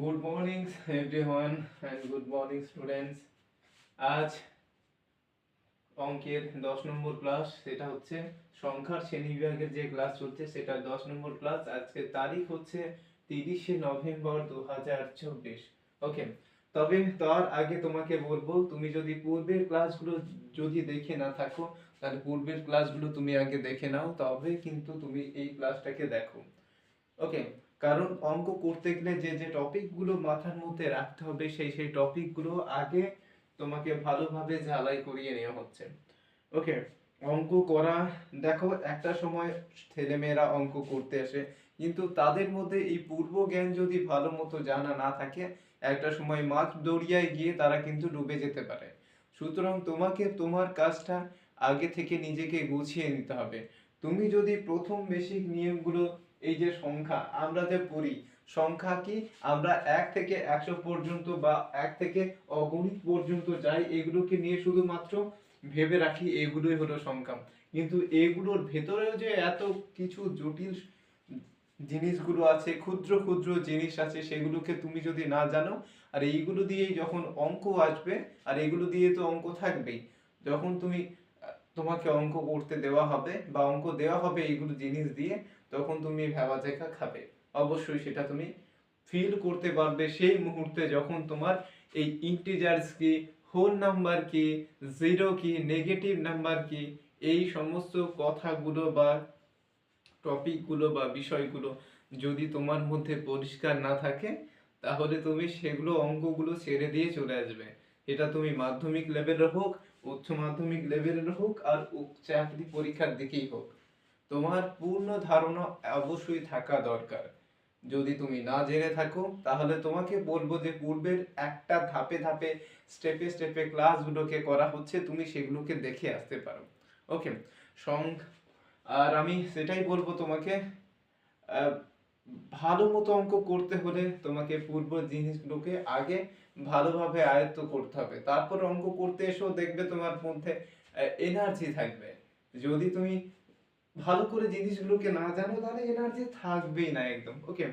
Good morning everyone and good morning students আজ অঙ্কের দশ নম্বর ক্লাস সেটা হচ্ছে সংখ্যার শ্রেণি বিভাগের যে ক্লাস চলছে, সেটা দশ নম্বর ক্লাস আজকে তারিখ হচ্ছে তিরিশে নভেম্বর দু হাজার চব্বিশ। ওকে তবে তার আগে তোমাকে বলব, তুমি যদি পূর্বের ক্লাসগুলো যদি দেখে না থাকো, তাহলে পূর্বের ক্লাসগুলো তুমি আগে দেখে নাও, তবে কিন্তু তুমি এই ক্লাসটাকে দেখো। ওকে কারণ অঙ্ক করতে গেলে যে যে টপিকগুলো মাথার মধ্যে রাখতে হবে, সেই সেই টপিকগুলো আগে তোমাকে ভালোভাবে ঝালাই করিয়ে নেওয়া হচ্ছে। ওকে অঙ্ক করা, দেখো একটা সময় ছেলেমেয়েরা অঙ্ক করতে আসে, কিন্তু তাদের মধ্যে এই পূর্ব জ্ঞান যদি ভালো মতো জানা না থাকে, একটা সময় মাছ দরিয়ায় গিয়ে তারা কিন্তু ডুবে যেতে পারে। সুতরাং তোমাকে তোমার কাজটা আগে থেকে নিজেকে গুছিয়ে নিতে হবে। তুমি যদি প্রথম বেসিক নিয়মগুলো এই যে সংখ্যা, আমরা যে পড়ি, সংখ্যা কি? আমরা এক থেকে একশো পর্যন্ত বা এক থেকে অগণিত পর্যন্ত যাই, এগুলোকে নিয়ে শুধুমাত্র ভেবে রাখি, এগুলোই হলো সংখ্যা। কিন্তু এগুলোর ভেতরেও যে এত কিছু জটিল জিনিসগুলো আছে, ক্ষুদ্র ক্ষুদ্র জিনিস আছে, সেগুলোকে তুমি যদি না জানো, আর এইগুলো দিয়েই যখন অঙ্ক আসবে, আর এগুলো দিয়ে তো অঙ্ক থাকবেই, যখন তুমি তোমাকে অঙ্ক করতে দেওয়া হবে বা অঙ্ক দেওয়া হবে এইগুলো জিনিস দিয়ে তখন তুমি ভেবা দেখা খাবে। অবশ্যই সেটা তুমি ফিল করতে পারবে সেই মুহূর্তে যখন তোমার এই ইন্টিজার্স কি হোল নাম্বার কি জিরো কি নেগেটিভ নাম্বার কি, এই সমস্ত কথাগুলো বা টপিকগুলো বা বিষয়গুলো যদি তোমার মধ্যে পরিষ্কার না থাকে, তাহলে তুমি সেগুলো অঙ্কগুলো ছেড়ে দিয়ে চলে আসবে। এটা তুমি মাধ্যমিক লেভেলের হোক, উচ্চ মাধ্যমিক লেভেলের হোক, আর চাকরি পরীক্ষার দিকেই হোক। তোমার পূর্ণ ধারণা অবশ্যই থাকা দরকার। যদি তুমি না জেনে থাকো, তাহলে তোমাকে বলব যে পূর্বের একটা ধাপে ধাপে স্টেপে স্টেপে ক্লাসগুলোকে করা হচ্ছে, তুমি সেগুলোকে দেখে আসতে পারো। ওকে সং, আর আমি সেটাই বলব তোমাকে ভালো মতো অঙ্ক করতে হলে তোমাকে পূর্ব জিনিসগুলোকে আগে ভালোভাবে আয়ত্ত করতে হবে। তারপর অঙ্ক করতে এসেও দেখবে তোমার মধ্যে এনার্জি থাকবে। যদি তুমি ভালো করে জিনিসগুলোকে না জানো, তাহলে এনার্জি থাকবেই না একদম। ওকে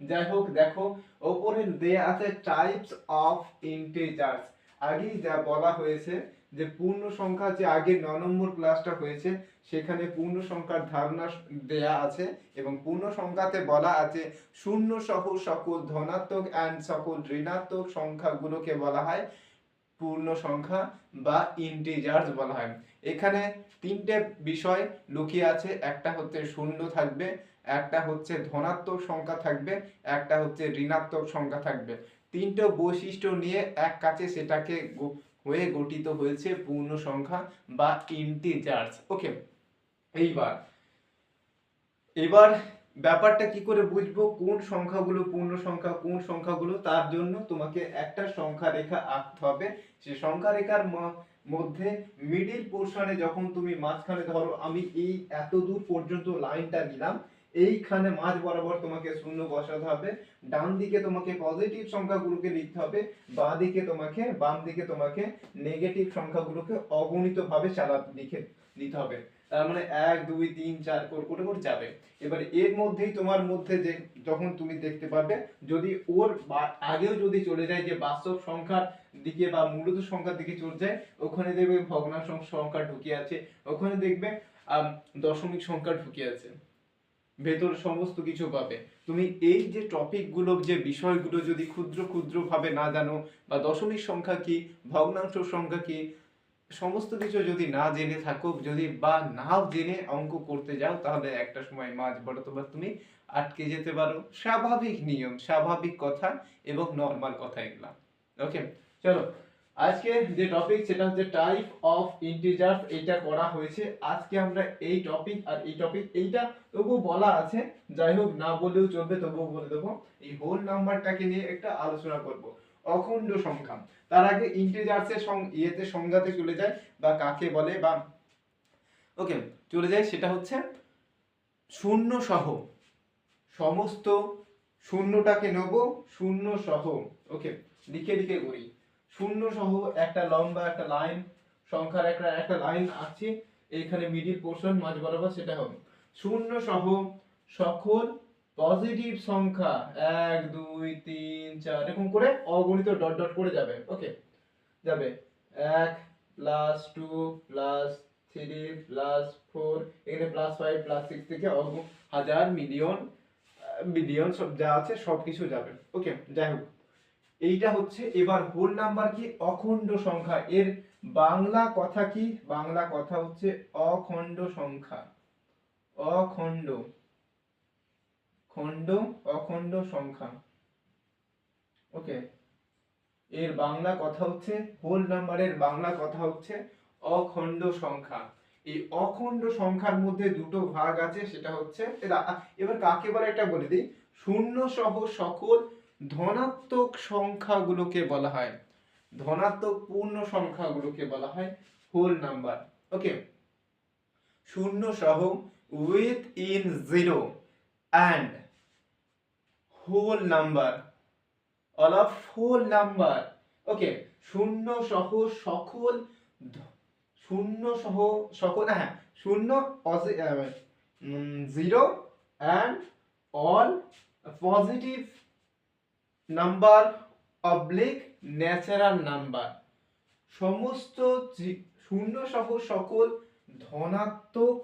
যাই হোক, দেখো, ওপরে দেয়া আছে টাইপস অফ ইন্টিজার্স আগেই যা বলা হয়েছে যে পূর্ণ সংখ্যা যে আগে ন নম্বর ক্লাসটা হয়েছে, সেখানে পূর্ণ সংখ্যার ধারণা দেয়া আছে এবং পূর্ণ সংখ্যাতে বলা আছে শূন্য সহ সকল ধনাত্মক অ্যান্ড সকল ঋণাত্মক সংখ্যাগুলোকে বলা হয় পূর্ণ সংখ্যা বা ইন্টিজার্স বলা হয়। এখানে তিনটে বিষয় লুকিয়ে আছে, একটা হচ্ছে শূন্য থাকবে, একটা হচ্ছে ধনাত্মক সংখ্যা থাকবে, একটা হচ্ছে ঋণাত্মক সংখ্যা থাকবে। তিনটে বৈশিষ্ট্য নিয়ে এক কাছে সেটাকে হয়ে গঠিত হয়েছে পূর্ণ সংখ্যা বা ইন্টিজার্স ওকে এইবার, এবার ব্যাপারটা কি করে বুঝব? কোন সংখ্যাগুলো পূর্ণ সংখ্যা, কোন সংখ্যাগুলো? তার জন্য তোমাকে একটা সংখ্যা রেখা আঁকতে হবে। সে সংখ্যা রেখার মধ্যে মিডিল পোর্শনে যখন তুমি মাঝখানে ধরো, আমি এই এত দূর পর্যন্ত লাইনটা নিলাম, এইখানে মাঝ বরাবর তোমাকে শূন্য বসাতে হবে, ডান দিকে তোমাকে পজিটিভ সংখ্যাগুলোকে লিখতে হবে, বাঁ দিকে তোমাকে, বাম দিকে তোমাকে নেগেটিভ সংখ্যাগুলোকে অগণিতভাবে চালা লিখে দিতে হবে। তার মানে এক, দুই, তিন, চার, করে করে করে যাবে। এবার এর মধ্যেই তোমার মধ্যে যে যখন তুমি দেখতে পাবে যদি ওর আগেও যদি চলে যায় যে বাস্তব সংখ্যার দিকে বা মূলত সংখ্যার দিকে চলে যায়, ওখানে দেখবে ভগ্নাংশ সংখ্যা ঢুকে আছে। ওখানে দেখবে দশমিক সংখ্যা ঢুকে আছে। ভেতর সমস্ত কিছু পাবে। তুমি এই যে টপিকগুলো যে বিষয়গুলো যদি ক্ষুদ্র ক্ষুদ্র ভাবে না জানো, বা দশমিক সংখ্যা কি, ভগ্নাংশ সংখ্যা কি সমস্ত কিছু যদি না জেনে থাকো, যদি বা নাও জেনে অঙ্ক করতে যাও, তাহলে একটা সময় মাঝ বরাবর তুমি আটকে যেতে পারো। স্বাভাবিক নিয়ম, স্বাভাবিক কথা এবং নর্মাল কথা এগুলা। ওকে চলো, আজকে যে টপিক সেটা হচ্ছে টাইপ অফ ইন্টিজার্স এটা করা হয়েছে। আজকে আমরা এই টপিক আর এই টপিক এইটা তবু বলা আছে। যাই হোক, না বলেও চলবে, তবুও বলে দেবো। এই হোল নাম্বারটাকে নিয়ে একটা আলোচনা করব। অখণ্ড সংখ্যা। তার আগে ইন্টিজার্সের ইয়েতে সংজ্ঞাতে চলে যায় বা কাকে বলে বা ওকে চলে যায় সেটা হচ্ছে শূন্য সহ সমস্ত শূন্যটাকে নেব শূন্য সহ ওকে লিখে লিখে করি। শূন্য সহ একটা লম্বা একটা লাইন সংখ্যার একটা একটা লাইন আছে এইখানে মিডিল পোর্শন মাঝ বরাবর সেটা হবে। শূন্য সহ সকল পজিটিভ সংখ্যা এক, দুই, তিন, চার, এরকম করে অগণিত ডট ডট করে যাবে। ওকে যাবে। এক plus two plus three plus four এখানে প্লাস ফাইভ প্লাস সিক্স থেকে হাজার মিলিয়ন মিলিয়ন সব যা আছে সব কিছু যাবে। ওকে যাই হোক। এইটা হচ্ছে এবার হোল নাম্বার কি? অখণ্ড সংখ্যা। এর বাংলা কথা কি? বাংলা কথা হচ্ছে অখণ্ড সংখ্যা। অখণ্ড। খণ্ড, অখণ্ড, সংখ্যা। ওকে এর বাংলা কথা হচ্ছে হোল নাম্বারের বাংলা কথা হচ্ছে অখণ্ড সংখ্যা। এই অখণ্ড সংখ্যার মধ্যে দুটো ভাগ আছে, সেটা হচ্ছে এবার কাকে বলে এটা বলে দিই? শূন্য সহ সকল ধনাত্মক সংখ্যাগুলোকে বলা হয়। ধনাত্মক পূর্ণ সংখ্যাগুলোকে বলা হয় হোল নাম্বার ওকে শূন্য সহ with in zero and whole number all of whole number okay শূন্য সহ সকল শূন্য সহ সকল হ্যাঁ শূন্য zero and all positive number oblique natural number সমস্ত শূন্য সহ সকল ধনাত্মক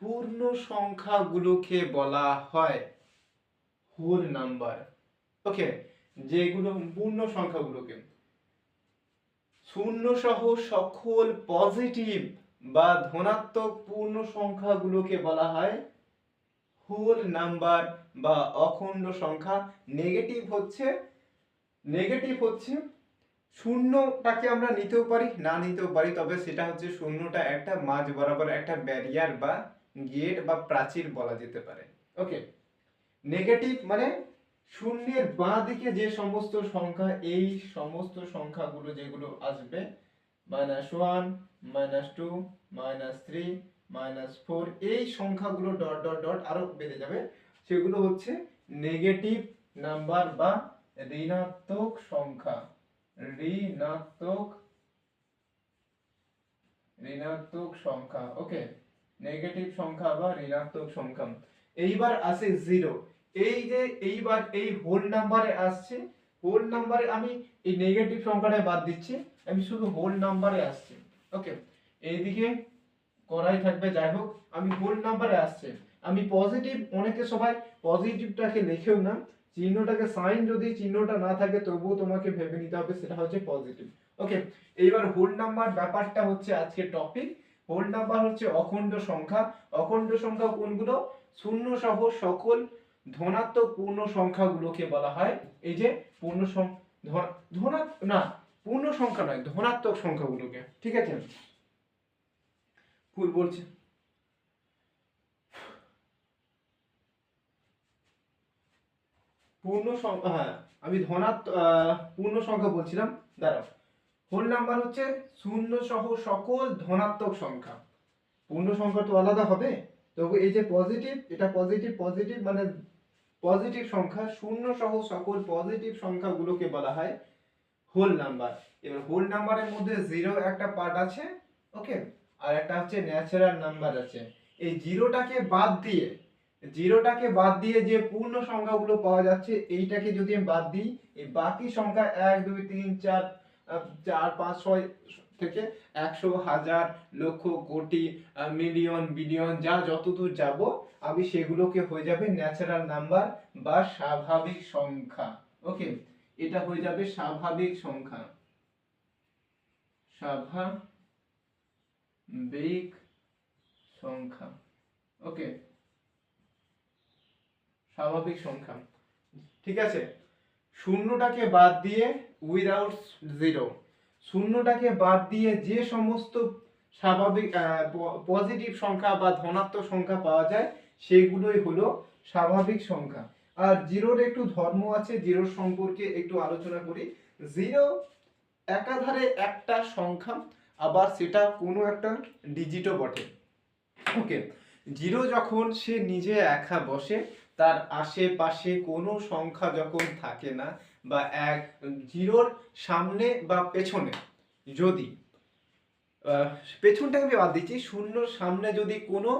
পূর্ণ সংখ্যাগুলোকে বলা হয়। হোল নাম্বার ওকে যেগুলো পূর্ণ সংখ্যাগুলোকে। শূন্য সহ সকল পজিটিভ বা ধনাত্মক পূর্ণ সংখ্যাগুলোকে বলা হয় হোল নাম্বার বা অখণ্ড সংখ্যা। নেগেটিভ হচ্ছে নেগেটিভ হচ্ছে শূন্যটাকে আমরা নিতেও পারি, না নিতেও পারি, তবে সেটা হচ্ছে শূন্যটা একটা মাঝ বরাবর একটা ব্যারিয়ার বা গেট বা প্রাচীর বলা যেতে পারে। ওকে নেগেটিভ মানে শূন্যের বাঁ দিকে যে সমস্ত সংখ্যা, এই সমস্ত সংখ্যাগুলো যেগুলো আসবে minus one minus two minus three minus four এই সংখ্যাগুলো ডট ডট ডট আরও বেড়ে যাবে। সেগুলো হচ্ছে নেগেটিভ নাম্বার বা ঋণাত্মক সংখ্যা। ঋণাত্মক ঋণাত্মক সংখ্যা ওকে নেগেটিভ সংখ্যা বা ঋণাত্মক সংখ্যা। এইবার আসে জিরো এই যে এইবার এই হোল নাম্বারে আসছে হোল নাম্বারে আমি এই নেগেটিভ সংখ্যাটা বাদ দিচ্ছি, আমি শুধু হোল নাম্বারে আসছে। ওকে এইদিকে করাই থাকবে, যাই হোক, আমি হোল নাম্বারে আসছে। আমি পজিটিভ অনেকে সবাই পজিটিভটাকে লিখেও না। চিহ্নটাকে সাইন যদি চিহ্নটা না থাকে, তবুও তোমাকে ভেবে নিতে হবে, সেটা হচ্ছে পজিটিভ ওকে এইবার হোল নাম্বার ব্যাপারটা হচ্ছে আজকে টপিক হোল নাম্বার হচ্ছে অখণ্ড সংখ্যা। অখণ্ড সংখ্যা কোনগুলো? শূন্য সহ সকল ধনাত্মক পূর্ণ সংখ্যাগুলোকে বলা হয়। এই যে পূর্ণ ধন- না পূর্ণ সংখ্যা নয় ধনাত্মক সংখ্যাগুলোকে। ঠিক আছে? ভুল বলছি। পূর্ণ সংখ্যা হ্যাঁ আমি ধনাত্ম আহ, পূর্ণ সংখ্যা বলছিলাম। দাঁড়াও। হোল নাম্বার হচ্ছে শূন্য সহ সকল ধনাত্মক সংখ্যা। পূর্ণ সংখ্যা তো আলাদা হবে। তবু এই যে পজিটিভ এটা পজিটিভ পজিটিভ মানে পজিটিভ সংখ্যা শূন্য সহ সকল পজিটিভ সংখ্যাগুলোকে বলা হয় হোল নাম্বার এবার হোল নাম্বারের মধ্যে জিরো একটা পার্ট আছে ওকে আর একটা হচ্ছে ন্যাচারাল নাম্বার আছে। এই জিরোটাকে বাদ দিয়ে জিরোটাকে বাদ দিয়ে যে পূর্ণ সংখ্যাগুলো পাওয়া যাচ্ছে, এইটাকে যদি আমি বাদ দিই, এই বাকি সংখ্যা এক, দুই, তিন, চার চার, পাঁচ, ছয় থেকে একশো হাজার লক্ষ কোটি মিলিয়ন বিলিয়ন যা যতদূর যাব, আমি সেগুলোকে হয়ে যাবে ন্যাচারাল নাম্বার বা স্বাভাবিক সংখ্যা। ওকে এটা হয়ে যাবে স্বাভাবিক সংখ্যা। স্বাভাবিক সংখ্যা। ওকে স্বাভাবিক সংখ্যা। ঠিক আছে? শূন্যটাকে বাদ দিয়ে উইদাউট জিরো শূন্যটাকে বাদ দিয়ে যে সমস্ত স্বাভাবিক পজিটিভ সংখ্যা বা ধনাত্মক সংখ্যা পাওয়া যায়, সেগুলোই হলো স্বাভাবিক সংখ্যা। আর জিরোর একটু ধর্ম আছে, জিরোর সম্পর্কে একটু আলোচনা করি। জিরো একাধারে একটা সংখ্যা, আবার সেটা কোনো একটা ডিজিটও বটে। ওকে জিরো যখন সে নিজে একা বসে, তার আশেপাশে কোনো সংখ্যা যখন থাকে না বা এক জিরোর সামনে বা পেছনে যদি পেছনটাকে আমি বাদ দিচ্ছি, শূন্যর সামনে যদি কোনো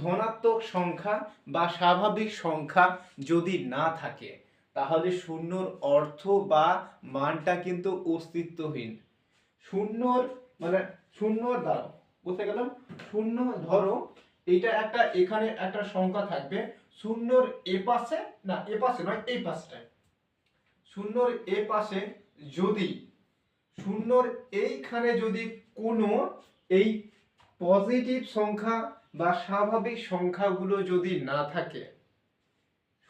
ধনাত্মক সংখ্যা বা স্বাভাবিক সংখ্যা যদি না থাকে, তাহলে শূন্যর অর্থ বা মানটা কিন্তু অস্তিত্বহীন। শূন্যর মানে শূন্য দাঁড়াও বুঝতে গেলাম? শূন্য ধরো এটা একটা, এখানে একটা সংখ্যা থাকবে, শূন্যর এ পাশে, না, এ পাশে নয়, এই পাশটায়। শূন্যর এ পাশে যদি, শূন্যর এইখানে যদি কোনো এই পজিটিভ সংখ্যা বা স্বাভাবিক সংখ্যাগুলো যদি না থাকে,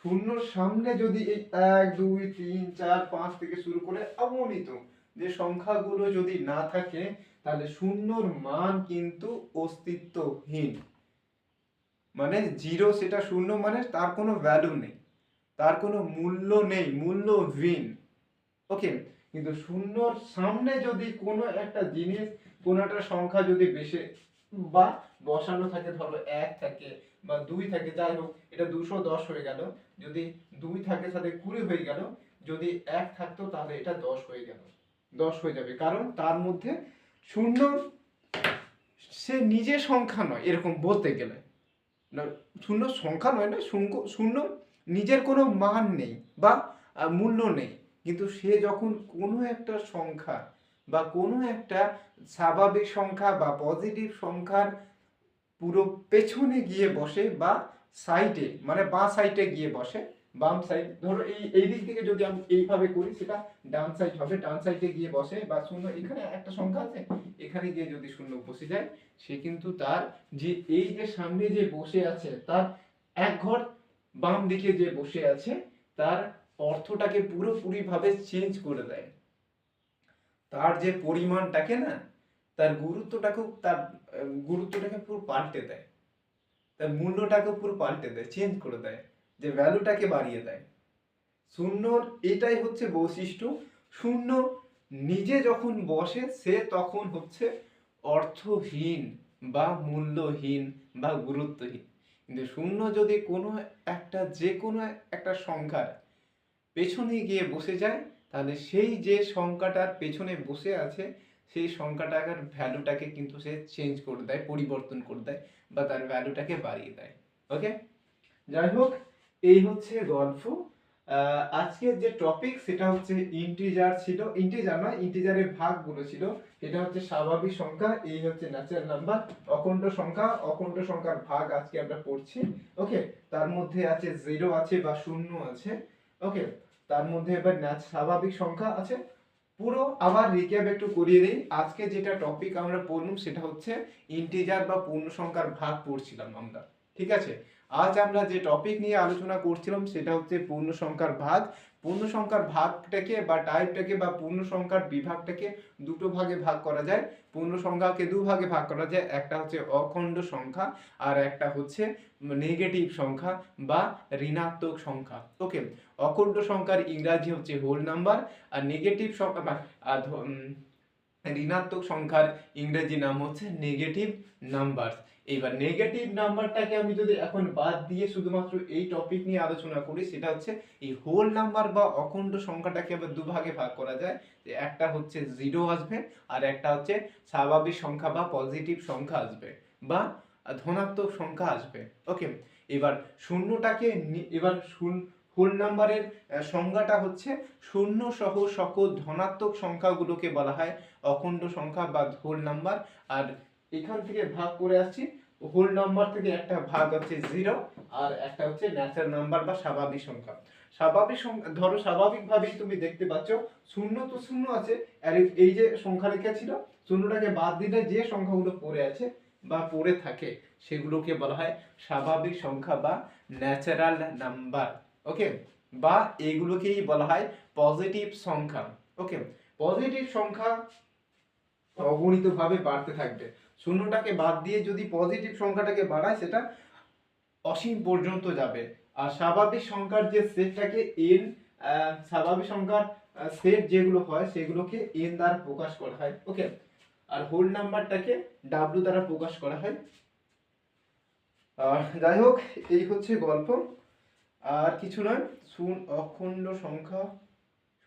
শূন্যর সামনে যদি এই এক, দুই, তিন, চার, পাঁচ থেকে শুরু করে অগণিত যে সংখ্যাগুলো যদি না থাকে, তাহলে শূন্যর মান কিন্তু অস্তিত্বহীন। মানে জিরো সেটা শূন্য মানে তার কোনো ভ্যালু নেই। তার কোনো মূল্য নেই মূল্যহীন ওকে কিন্তু শূন্যর সামনে যদি কোনো একটা জিনিস, কোনো একটা সংখ্যা যদি বেশি বা বসানো থাকে, ধরো এক থাকে বা দুই থাকে, যাই হোক, এটা দুশো দশ হয়ে গেল। যদি দুই থাকে সাথে কুড়ি হয়ে গেল। যদি এক থাকতো, তাহলে এটা দশ হয়ে গেল। দশ হয়ে যাবে। কারণ তার মধ্যে শূন্য, সে নিজে সংখ্যা নয়, এরকম বলতে গেলে। শূন্য সংখ্যা নয় না, শূন্য শূন্য নিজের কোনো মান নেই বা মূল্য নেই। কিন্তু সে যখন কোনো একটা সংখ্যা বা কোনো একটা স্বাভাবিক সংখ্যা বা পজিটিভ সংখ্যার পুরো পেছনে গিয়ে বসে বা সাইডে মানে বাঁ সাইডে গিয়ে বসে, বাম সাইড ধরো এই এই দিক থেকে যদি আমি এইভাবে করি, সেটা ডান সাইড হবে, ডান সাইডে গিয়ে বসে বা শূন্য, এখানে একটা সংখ্যা আছে, এখানে গিয়ে যদি শূন্য বসে যায়, সে কিন্তু তার যে, এই যে সামনে যে বসে আছে, তার এক ঘর বাম দিকে যে বসে আছে, তার অর্থটাকে পুরোপুরি ভাবে চেঞ্জ করে দেয়। তার যে পরিমাণটাকে না, তার গুরুত্বটাকে তার গুরুত্বটাকে পুরো পাল্টে দেয়। তার মূল্যটাকে পুরো পাল্টে দেয় চেঞ্জ করে দেয়, যে ভ্যালুটাকে বাড়িয়ে দেয়। শূন্যর এটাই হচ্ছে বৈশিষ্ট্য। শূন্য নিজে যখন বসে, সে তখন হচ্ছে অর্থহীন বা মূল্যহীন বা গুরুত্বহীন। কিন্তু শূন্য যদি কোনো একটা যে কোনো একটা সংখ্যার পেছনে গিয়ে বসে যায়, তাহলে সেই যে সংখ্যাটার পেছনে বসে আছে, সেই সংখ্যাটার ভ্যালুটাকে কিন্তু সে চেঞ্জ করে দেয়, পরিবর্তন করে দেয় বা তার ভ্যালুটাকে বাড়িয়ে দেয়। ওকে যাই হোক, এই হচ্ছে গল্প। আজকের যে টপিক সেটা হচ্ছে ইন্টিজার ছিল। ইন্টিজার নয় ইন্টিজারের ভাগগুলো ছিল। এটা হচ্ছে স্বাভাবিক সংখ্যা, এই হচ্ছে ন্যাচারাল নাম্বার অখণ্ড সংখ্যা, অখণ্ড সংখ্যার ভাগ আজকে আমরা পড়ছি। ওকে তার মধ্যে আছে জিরো আছে বা শূন্য আছে। ওকে তার মধ্যে এবার স্বাভাবিক সংখ্যা আছে। পুরো আবার রিক্যাপ একটু করিয়ে দিই। আজকে যেটা টপিক আমরা পড়লাম সেটা হচ্ছে ইন্টিজার বা পূর্ণ সংখ্যার ভাগ পড়ছিলাম আমরা। ঠিক আছে? আজ আমরা যে টপিক নিয়ে আলোচনা করছিলাম, সেটা হচ্ছে পূর্ণ সংখ্যার ভাগ। পূর্ণ সংখ্যার ভাগটাকে বা টাইপটাকে বা পূর্ণ সংখ্যার বিভাগটাকে দুটো ভাগে ভাগ করা যায়। পূর্ণ সংখ্যাকে দু ভাগে ভাগ করা যায়। একটা হচ্ছে অখণ্ড সংখ্যা আর একটা হচ্ছে নেগেটিভ সংখ্যা বা ঋণাত্মক সংখ্যা। ওকে অখণ্ড সংখ্যার ইংরাজি হচ্ছে হোল নাম্বার আর নেগেটিভ সংখ্যা ঋণাত্মক সংখ্যার ইংরেজি নাম হচ্ছে নেগেটিভ নাম্বার এইবার নেগেটিভ নাম্বারটাকে আমি যদি এখন বাদ দিয়ে শুধুমাত্র এই টপিক নিয়ে আলোচনা করি, সেটা হচ্ছে এই হোল নাম্বার বা অখণ্ড সংখ্যাটাকে আবার দুভাগে ভাগ করা যায়। যে একটা হচ্ছে জিরো আসবে আর একটা হচ্ছে স্বাভাবিক সংখ্যা বা পজিটিভ সংখ্যা আসবে বা ধনাত্মক সংখ্যা আসবে। ওকে এবার শূন্যটাকে এবার শূন্য হোল নাম্বারের সংজ্ঞাটা হচ্ছে শূন্য সহ সকল ধনাত্মক সংখ্যাগুলোকে বলা হয় অখণ্ড সংখ্যা বা হোল নাম্বার আর এখান থেকে ভাগ করে আসছি। হোল নাম্বার থেকে একটা ভাগ হচ্ছে জিরো আর একটা হচ্ছে ন্যাচারাল নাম্বার বা স্বাভাবিক সংখ্যা। স্বাভাবিক সংখ্যা, ধরো স্বাভাবিকভাবেই তুমি দেখতে পাচ্ছ, শূন্য তো শূন্য আছে, আর এই- যে সংখ্যা রেখা ছিল, শূন্যটাকে বাদ দিলে যে সংখ্যাগুলো পড়ে আছে বা পড়ে থাকে, সেগুলোকে বলা হয় স্বাভাবিক সংখ্যা বা ন্যাচারাল নাম্বার ওকে বা এগুলোকেই বলা হয় পজিটিভ সংখ্যা ওকে পজিটিভ সংখ্যা অগণিতভাবে বাড়তে থাকবে। শূন্যটাকে বাদ দিয়ে যদি পজিটিভ সংখ্যাটাকে বাড়ায় সেটা অসীম পর্যন্ত যাবে। আর স্বাভাবিক সংখ্যার যে সেটটাকে এন স্বাভাবিক সংখ্যার সেট যেগুলো হয় সেগুলোকে এন দ্বারা প্রকাশ করা হয়। ওকে আর হোল নাম্বারটাকে ডাব্লু দ্বারা প্রকাশ করা হয়। আহ, যাই হোক এই হচ্ছে গল্প। আর কিছু নয় শূন্য অখণ্ড সংখ্যা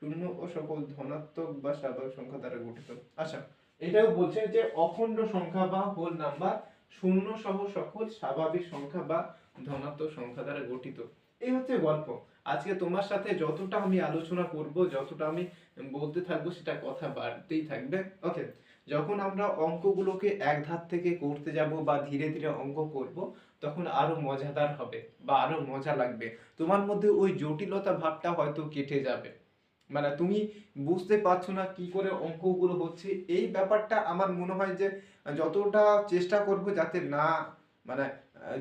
শূন্য ও সকল ধনাত্মক বা স্বাভাবিক সংখ্যা দ্বারা গঠিত। আচ্ছা এটাও বলছে যে অখণ্ড সংখ্যা বা হোল নাম্বার শূন্য সহ সকল স্বাভাবিক সংখ্যা বা ধনাত্মক সংখ্যা দ্বারা গঠিত। এই হচ্ছে গল্প। আজকে তোমার সাথে যতটা আমি আলোচনা করব, যতটা আমি বলতে থাকব, সেটা কথা বাড়তেই থাকবে। ওকে যখন আমরা অঙ্কগুলোকে এক ধার থেকে করতে যাব বা ধীরে ধীরে অঙ্ক করব, তখন আরও মজাদার হবে বা আরও মজা লাগবে। তোমার মধ্যে ওই জটিলতা ভাবটা হয়তো কেটে যাবে। মানে তুমি বুঝতে পারছ না কি করে অঙ্কগুলো হচ্ছে। এই ব্যাপারটা আমার মনে হয় যে, যতটা চেষ্টা করব যাতে না মানে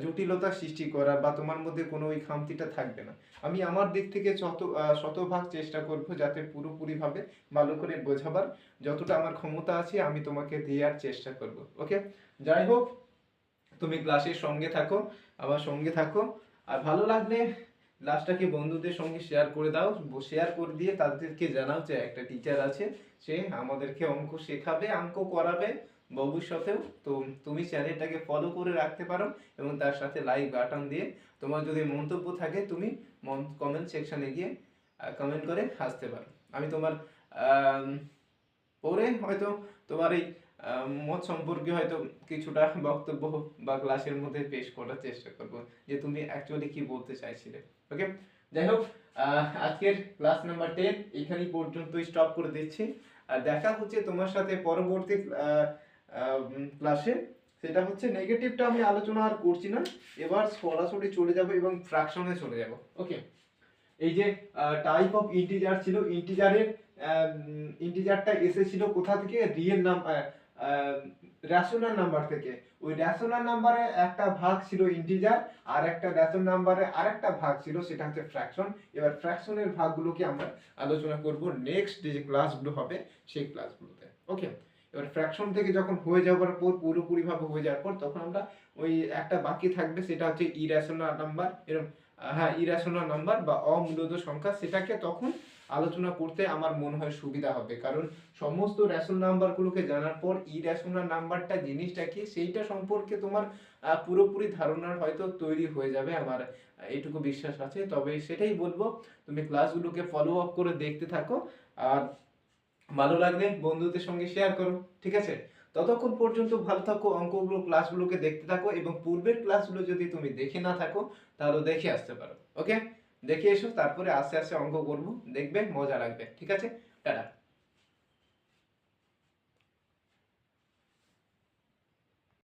জটিলতা সৃষ্টি করা বা তোমার মধ্যে কোনো ওই খামতিটা থাকবে না। আমি আমার দিক থেকে শত, শতভাগ চেষ্টা করব যাতে পুরোপুরিভাবে ভালো করে বোঝাবার। যতটা আমার ক্ষমতা আছে, আমি তোমাকে দেওয়ার চেষ্টা করব, ওকে? যাই হোক, তুমি ক্লাসের সঙ্গে থাকো আমার সঙ্গে থাকো। আর ভালো লাগলে ক্লাসটাকে বন্ধুদের সঙ্গে শেয়ার করে দাও শেয়ার করে দিয়ে তাদেরকে জানাও যে একটা টিচার আছে, সে আমাদেরকে অঙ্ক শেখাবে, অঙ্ক করাবে ভবিষ্যতেও। তো তুমি চ্যানেলটাকে ফলো করে রাখতে পারো এবং তার সাথে লাইক বাটন দিয়ে তোমার যদি মন্তব্য থাকে, তুমি কমেন্ট সেকশনে গিয়ে কমেন্ট করে আসতে পারো। আমি তোমার পরে হয়তো তোমার এই মত সম্পর্কে হয়তো কিছুটা বক্তব্য বা ক্লাসের মধ্যে পেশ করার চেষ্টা করব যে তুমি অ্যাকচুয়ালি কি বলতে চাইছিলে। ওকে যাই হোক আজকের ক্লাস নাম্বার টেন এখানেই পর্যন্ত স্টপ করে দিচ্ছি। আর দেখা হচ্ছে তোমার সাথে পরবর্তী ক্লাসে সেটা হচ্ছে নেগেটিভটা আমি আলোচনা আর করছি না। এবার সরাসরি চলে যাব এবং ফ্র্যাকশনে চলে যাব। ওকে এই যে টাইপ অফ ইন্টিজার ছিল ইন্টিজারের ইন্টিজারটা এসেছিল কোথা থেকে? রিয়েল নাম রেশনাল নাম্বার থেকে। ওই রেশনাল নাম্বারে একটা ভাগ ছিল ইন্টিজার আর একটা রেশন নাম্বারে আরেকটা ভাগ ছিল, সেটা হচ্ছে ফ্র্যাকশন এবার ফ্র্যাকশনের ভাগগুলোকে আমরা আলোচনা করব নেক্সট যে ক্লাসগুলো হবে, সেই ক্লাসগুলোতে ওকে এবার ফ্র্যাকশন থেকে যখন হয়ে যাওয়ার পর, পুরোপুরি ভাবে হয়ে যাওয়ার পর, তখন আমরা ওই একটা বাকি থাকবে, সেটা হচ্ছে ইরেশনাল নাম্বার এরকম হ্যাঁ ইরেশনাল নাম্বার বা অমূলত সংখ্যা, সেটাকে তখন আলোচনা করতে আমার মনে হয় সুবিধা হবে। কারণ সমস্ত রেশন নাম্বারগুলোকে জানার পর ই ইরেশনাল নাম্বারটা জিনিসটা কি, সেইটা সম্পর্কে তোমার পুরোপুরি ধারণার হয়তো তৈরি হয়ে যাবে আমার এইটুকু বিশ্বাস আছে। তবে সেটাই বলব, তুমি ক্লাসগুলোকে ফলো আপ করে দেখতে থাকো আর ভালো লাগলে বন্ধুদের সঙ্গে শেয়ার করো, ঠিক আছে? ততক্ষণ পর্যন্ত ভালো থাকো, অঙ্কগুলো ক্লাসগুলোকে দেখতে থাকো এবং পূর্বের ক্লাসগুলো যদি তুমি দেখে না থাকো, তাহলে দেখে আসতে পারো ওকে দেখে এসো তারপরে আস্তে আস্তে অঙ্ক করব। দেখবে মজা লাগবে। ঠিক আছে? টাটা।